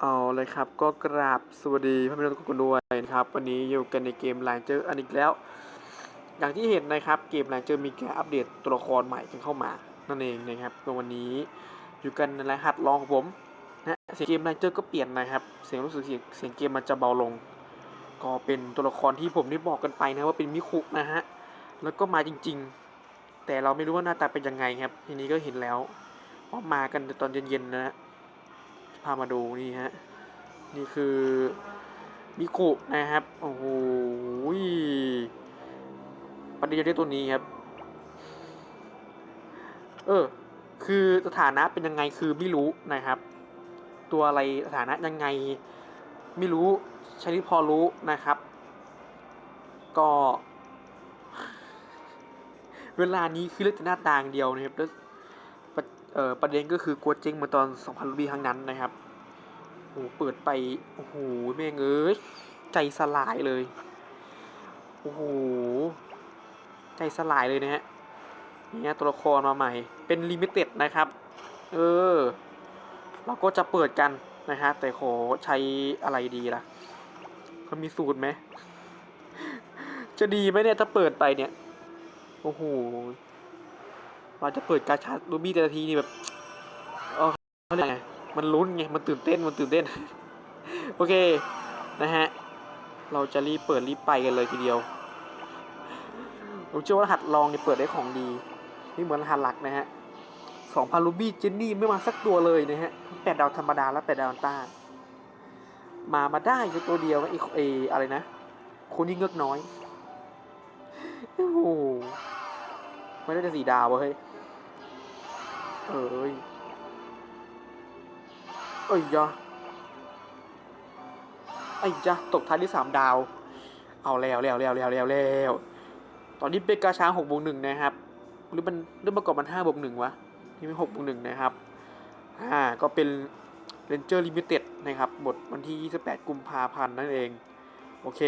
เอาเลยครับก็กราบสวัสดีพ่อแม่ทุกคนด้วยนะครับ วันนี้อยู่กันในเกมแลนเจออันอีกแล้ว อย่างที่เห็นนะครับเกมแลนเจอมีการอัปเดตตัวละครใหม่กันเข้ามานั่นเองนะครับในวันนี้อยู่กันในรหัสลองของผมนะเสียงเกมแลนเจอก็เปลี่ยนนะครับ เสียงรู้สึกเสียงเสียงเกมมันจะเบาลง ก็เป็นตัวละครที่ผมได้บอกกันไปนะว่าเป็นมิคุนะฮะแล้วก็มาจริง ๆ แต่เราไม่รู้ว่าหน้าตาเป็นยังไงครับ ทีนี้ก็เห็นแล้วว่ามากันตอนเย็นๆนะฮะ พามาดูนี่ฮะ นี่คือมิคุนะครับ โอ้โหประเด็นที่ตัวนี้ครับ เออ คือสถานะเป็นยังไงคือไม่รู้นะครับ ตัวอะไรสถานะยังไง ไม่รู้ชนิดพอรู้นะครับ ก็ เวลานี้คือเลือกแต่หน้าต่างเดียวนะครับแล้ว เออประเด็นก็คือกลัวเจ๊งเหมาตอน2,000รูปีครั้งนั้นนะครับโอ้โหเปิดไปโอ้โหแม่งเอ้ยใจสลายเลยโอ้โหใจสลายเลยนะฮะเนี่ยตัวละครมาใหม่ เป็นลิมิเต็ดนะครับ เออ เราก็จะเปิดกันนะฮะ แต่ขอใช้อะไรดีล่ะเขามีสูตรไหม จะดีไหมเนี่ย ถ้าเปิดไปเนี่ย โอ้โห เราจะเปิดกาชาดรูบี้แต่ละทีนี่แบบเออเขาเรียกไงมันลุ้นไง มันตื่นเต้น มันตื่นเต้น โอเค นะฮะ เราจะรีบเปิดรีบไปกันเลยทีเดียว ผมเชื่อว่ารหัสลองเนี่ยเปิดได้ของดี นี่เหมือนรหัสหลักนะฮะสองพันรูบี้เจนนี่ไม่มาสักตัวเลยนะฮะแปดดาวธรรมดาและแปดดาวต้า มามาได้แค่ตัวเดียวนะไอ้ไอ้อะไรนะ คนยิ่งเงือกน้อย โอ้โหไม่ได้จะสี่ดาววะเฮ้ย เอ้ยเอ้ยยะไอ้ยะตกท้ายที่สามดาว เอาแล้วแล้วแล้วแล้วแล้วแล้วตอนนี้เป็นกาช้างหกบวกหนึ่งนะครับ หรือมันหรือเมื่อก่อนมันห้าบวกหนึ่งวะนี่เป็นหกบวกหนึ่งนะครับอ่าก็เป็น Ranger Limited นะครับหมดวันที่ 28 กุมภาพันธ์นั่นเอง โอเค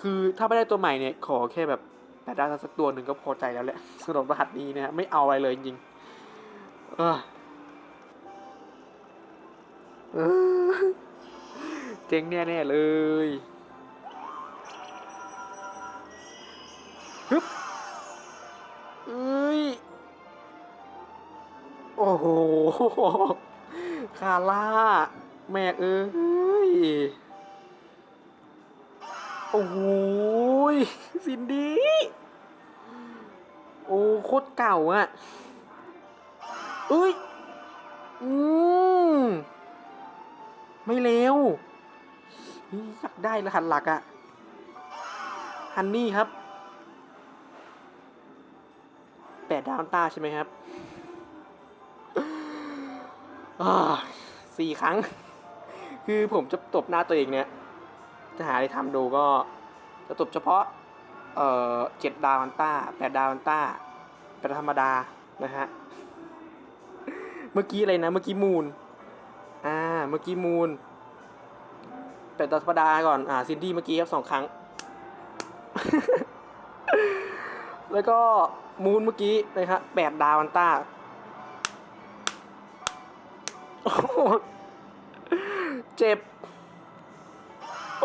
คือถ้าไม่ได้ตัวใหม่เนี่ย ขอแค่แบบ แปดดาสักตัวหนึ่งก็พอใจแล้วแหละสำหรับรหัสนี้นะฮะไม่เอาอะไรเลยจริงเออเจ๊งแน่ๆเลยฮึบเอ้ย โอ้โห คาร่า แม่เอ้ย อ้โหซินดี้ โอ้โคตรเก่าอะเอ้ย อืมไม่เร็วอยากได้รหัสหลักอะฮันนี่ครับแปดดาวน์ต้าใช่ไหมครับอ่าสี่ครั้ง คือผมจะตบหน้าตัวเองเนี่ย จะหาอะไรทำดูก็จะตบเฉพาะเอ่อเจ็ดดาวอันต้าแปดดาวอันต้าเป็นธรรมดานะฮะ เมื่อกี้อะไรนะ เมื่อกี้มูนอ่า เมื่อกี้มูนแปดดาวธรรมดาก่อน อ่าซินดี้เมื่อกี้ครับสองครั้ง แล้วก็มูนเมื่อกี้นะครับแปดดาวอันต้าเจ็บ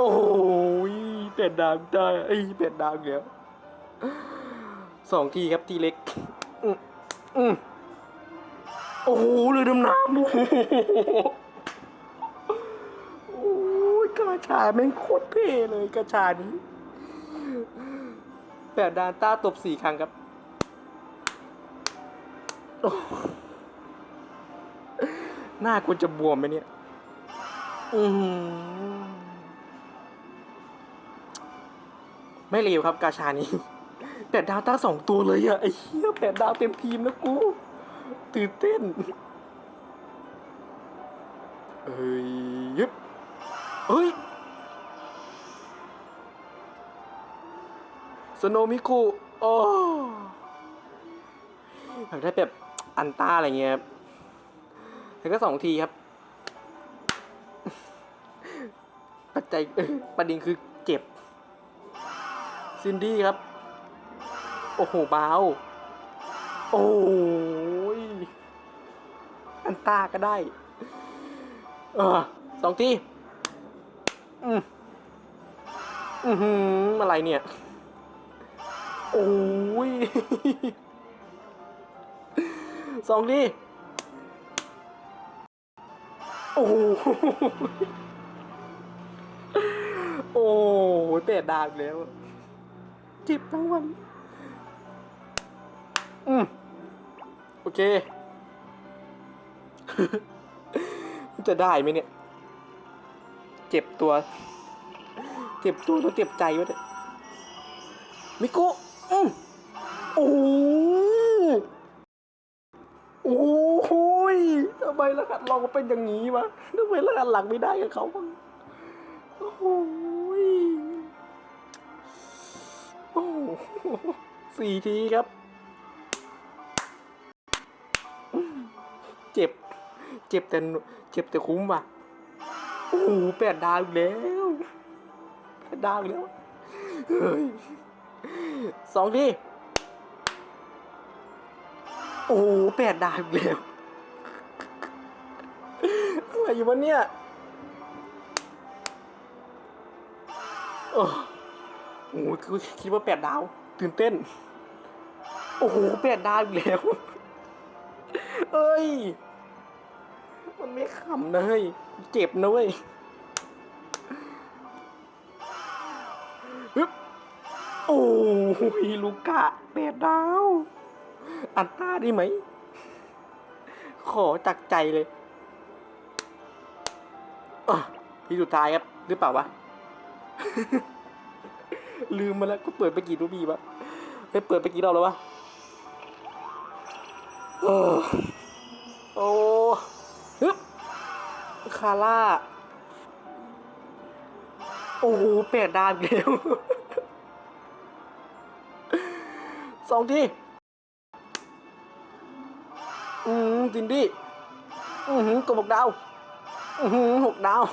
อ้ยเป็ดดางได้ไอ้เป็ดดางเดี๋ยวสองทีครับทีเล็กอืมโอ้โหเลยดำน้ำโอ้โหกระชาแม่งโคตรเท่เลยกระชานี้แปดดานต้าตบสี่ครั้งครับหน้ากูจะบวมไหมเนี่ย อือ ไม่เลวครับกาชานี้แปดดาวตั้งสองตัวเลยอะไอ้เหี้ยแปดดาวเต็มทีมนะกูตื่นเต้นเอ้ยยึบเฮ้ยสโนมิคุโอ้อยากได้แบบอันต้าอะไรเงี้ยแล้วก็สองทีครับ ปัจจัยประเด็นคือเจ็บ ซินดี้ครับ โอ้โหเบาโอ้ยอันตาก็ได้เออสองทีอืมอือหืออะไรเนี่ย โอ้ยสองทีโอ้โหโอ้ยเป็ดดาบอีกแล้ว เจ็บทั้งวัน อืมโอเค จะได้ไหมเนี่ย เจ็บตัว เจ็บตัวแล้วเจ็บใจวะเนี่ยมิโกะอืมโอ้โหโอ้โหยทำไมรหัสเราเป็นอย่างนี้วะทำไมรหัสหลังไม่ได้กับเขาบ้างโอ้ สี่ทีครับ เจ็บ เจ็บแต่เจ็บแต่คุ้มว่ะ โอ้โหแปดดาวแล้วแปดดาวแล้ว เฮ้ยสองที โอ้โหแปดดาวแล้วอะไรอยู่วะเนี่ยโอ้ โหคือคิดว่าแปดดาว ตื่นเต้น โอ้โหแปดดาวอีกแล้ว เอ้ย มันไม่ขำนะเฮ้ย เจ็บนะเว้ยโอ้ยลูกกะแปดดาว อันต้าได้ไหม ขอจากใจเลยอะที่สุดท้ายครับ หรือเปล่าวะ ลืมมาแล้วก็เปิดไปกี่รูปีวะไปเปิดไปกี่รอบแล้ววะเออโอ้ฮึบคาร่า โอ้โหแปดดาวอีกแล้วสองทีอืมจินดี้อือหือกบหกดาว อือหือหกดาว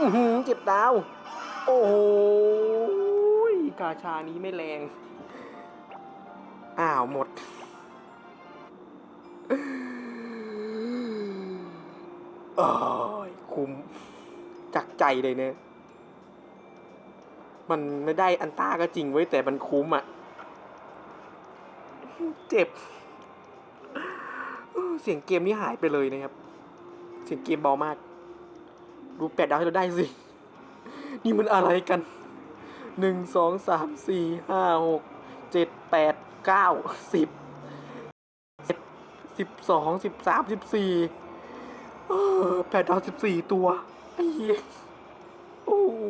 อือหือเจ็ดดาว โอ้โหยกาชานี้ไม่แรง อ้าว หมด โอ้ย คุ้มจากใจเลยเนี่ยมันไม่ได้อันต้าก็จริงไว้แต่มันคุ้มอะ เจ็บเออเสียงเกมนี้หายไปเลยนะครับ เสียงเกมเบามาก ดูแปดดาวให้เราได้สิ นี่มันอะไรกันหนึ่งสองสามสี่ห้าหกเจ็ดแปดเก้าสิบสิบสองสิบสามสิบสี่แปดดาวสิบสี่ตัวไอ้เหี้ยโอ้โห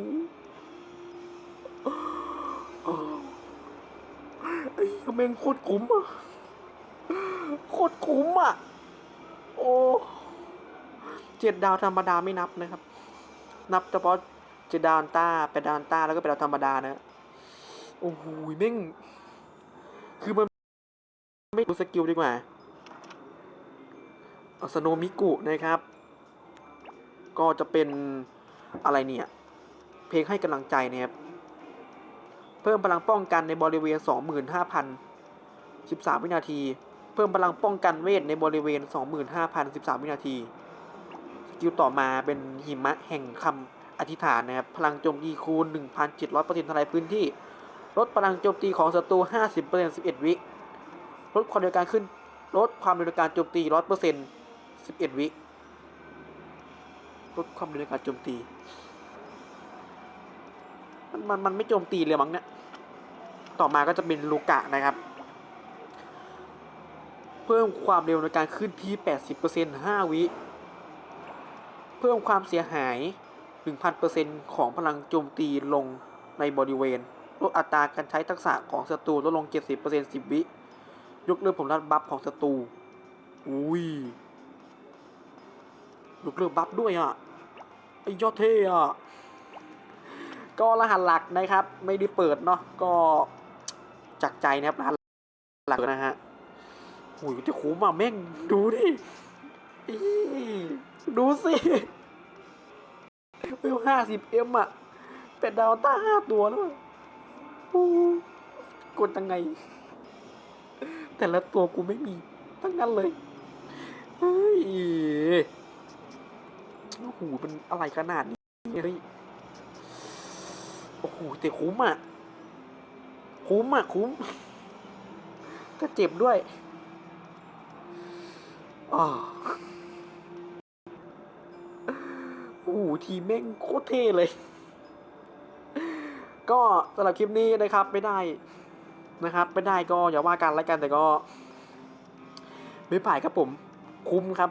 อ้ไอ้เหี้ยแม่งโคตรคุ้มอะโคตรคุ้มอะ โอ้เจ็ดดาวธรรมดาไม่นับนะครับ นับเฉพาะ จ็ดาวอันต้าแปดดาวอันต้าแล้วก็แปดดาวธรรมดานะโอ้โหแม่ง คือมันไม่ดูสกิลดีกว่าสโนมิกุนะครับ ก็จะเป็นอะไรเนี่ย เพลงให้กำลังใจนะครับ เพิ่มพลังป้องกันในบริเวณ 25,013 วินาที เพิ่มพลังป้องกันเวทในบริเวณ 25,013 วินาที สกิลต่อมาเป็นหิมะแห่งคำ อธิษฐานนะครับพลังโจมตีคูณ 1,700%ทลายพื้นที่ ลดพลังโจมตีของศัตรู 50% 11 วิลดความเร็วการขึ้นลดความเร็วการโจมตี 100% 11 วิลดความเร็วการโจมตี มันมันมันไม่โจมตีเลยมั้งเนี่ย ต่อมาก็จะเป็นลูกะนะครับ เพิ่มความเร็วในการขึ้นที่ 80% 5 วิ เพิ่มความเสียหาย 1,000%ของพลังโจมตีลงในบริเวณลดอัตราการใช้ทักษะของศัตรูลดลง 70% 10 วิ ยกเลิกผลลัพธ์บัฟของศัตรู อุ้ย ยกเลิกบัฟด้วยอะ ไอ้ยอดเท่อะ ก็รหัสหลักนะครับ ไม่ได้เปิดเนาะ ก็จากใจนะครับรหัสหลักนะฮะโอ้ยจะคุ้มอะแม่ง ดูดิอีดูสิ เวลห้าสิบเอ็มอะ เป็ดดาวต้าห้าตัวแล้วอกดยังไง แต่ละตัวกูไม่มีทั้งนั้นเลยเฮ้ยโอ้โหเป็นอะไรขนาดนี้เฮ้ยโอ้โหแต่คุ้มอะ คุ้มอะ คุ้มก็เจ็บด้วยอ๋อ อ้โหทีมแม่งโคตรเท่เลย ก็สำหรับคลิปนี้นะครับไม่ได้นะครับไม่ได้ก็อย่าว่ากันแล้วกันแต่ก็ไม่ผ่ายครับผมคุ้มครับ